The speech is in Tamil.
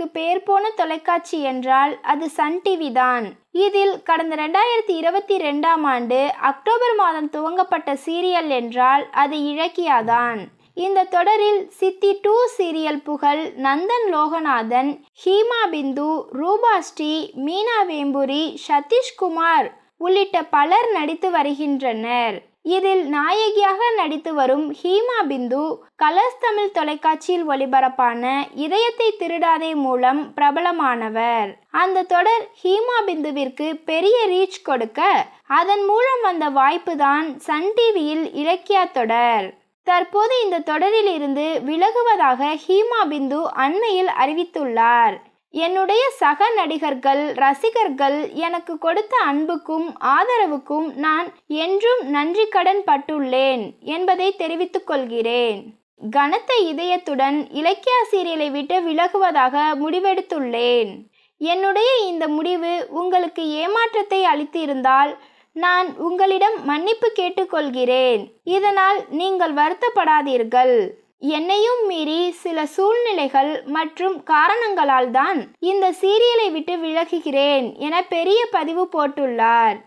சீரியலுக்கு பேர் போன தொலைக்காட்சி என்றால் அது சன் டிவி தான். இதில் கடந்த ரெண்டாயிரத்தி இருபத்தி ரெண்டாம் ஆண்டு அக்டோபர் மாதம் துவங்கப்பட்ட சீரியல் என்றால் அது இலக்கியாதான். இந்த தொடரில் சித்தி டூ சீரியல் புகழ் நந்தன் லோகநாதன் ஹீமா பிந்து ரூபாஸ்ரீ மீனா வேம்புரி சதீஷ்குமார் உள்ளிட்ட பலர் நடித்து வருகின்றனர். இதில் நாயகியாக நடித்து வரும் ஹீமா பிந்து கலர்ஸ் தமிழ் தொலைக்காட்சியில் ஒளிபரப்பான இதயத்தை திருடாதே மூலம் பிரபலமானவர். அந்த தொடர் ஹீமா பிந்துவிற்கு பெரிய ரீச் கொடுக்க அதன் மூலம் வந்த வாய்ப்புதான் சன் டிவியில் இலக்கியா தொடர். தற்போது இந்த தொடரில் இருந்து விலகுவதாக ஹீமா பிந்து அண்மையில் அறிவித்துள்ளார். என்னுடைய சக நடிகர்கள் ரசிகர்கள் எனக்கு கொடுத்த அன்புக்கும் ஆதரவுக்கும் நான் என்றும் நன்றி கடன் பட்டுள்ளேன் என்பதை தெரிவித்துக் கொள்கிறேன். கனத்த இதயத்துடன் இலக்கியா சீரியலை விட்டு விலகுவதாக முடிவெடுத்துள்ளேன். என்னுடைய இந்த முடிவு உங்களுக்கு ஏமாற்றத்தை அளித்திருந்தால் நான் உங்களிடம் மன்னிப்பு கேட்டுக்கொள்கிறேன் இதனால் நீங்கள் வருத்தப்படாதீர்கள். என்னையும் மீறி சில சூழ்நிலைகள் மற்றும் காரணங்களால் தான் இந்த சீரியலை விட்டு விலகுகிறேன் என பெரிய பதிவு போட்டுள்ளார்.